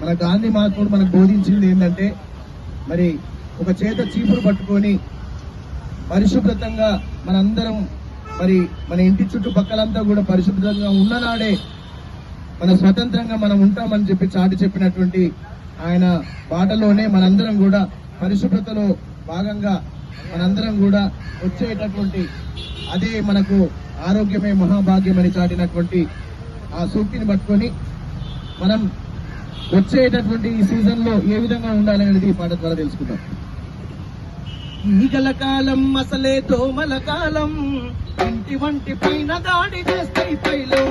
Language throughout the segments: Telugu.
మన గాంధీ మహాత్ముడు మనకు బోధించింది ఏంటంటే మరి ఒక చేత చీపురు పట్టుకొని పరిశుభ్రతంగా మనందరం మరి మన ఇంటి చుట్టుపక్కలంతా కూడా పరిశుభ్రంగా ఉన్ననాడే మన స్వతంత్రంగా మనం ఉంటామని చెప్పి చాటి చెప్పినటువంటి ఆయన బాటలోనే మనందరం కూడా పరిశుభ్రతలో భాగంగా మనందరం కూడా వచ్చేటటువంటి అదే మనకు ఆరోగ్యమే మహాభాగ్యమని చాటినటువంటి ఆ సూక్తిని పట్టుకొని మనం వచ్చేటటువంటి ఈ సీజన్లో ఏ విధంగా ఉండాలనేది ఈ పాట ద్వారా తెలుసుకుందాం. ఈగల కాలం అసలే దోమల కాలం. ఇంటి వంటి పైన దాడి చేస్తాయి పైలో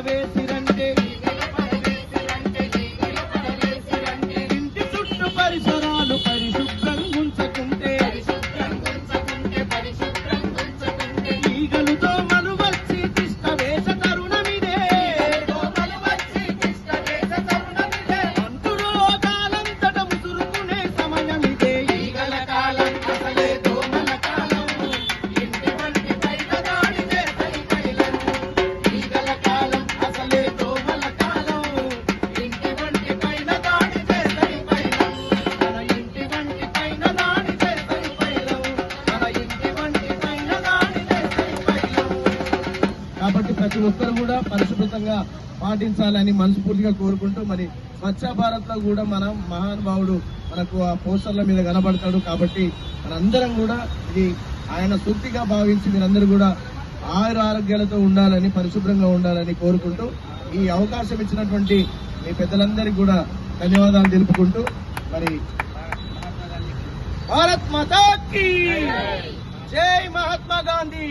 వీధిలో కాబట్టి ప్రతి ఒక్కరు కూడా పరిశుభ్రతంగా పాటించాలని మనస్ఫూర్తిగా కోరుకుంటూ మరి స్వచ్ఛ భారత్లో కూడా మనం మహానుభావుడు మనకు ఆ పోస్టర్ల మీద కనబడతాడు కాబట్టి మనందరం కూడా ఇది ఆయన సూక్తిగా భావించి మీరందరూ కూడా ఆయుర ఆరోగ్యాలతో ఉండాలని పరిశుభ్రంగా ఉండాలని కోరుకుంటూ ఈ అవకాశం ఇచ్చినటువంటి మీ పెద్దలందరికీ కూడా ధన్యవాదాలు తెలుపుకుంటూ మరి భారత్ మాతా జై మహాత్మా గాంధీ.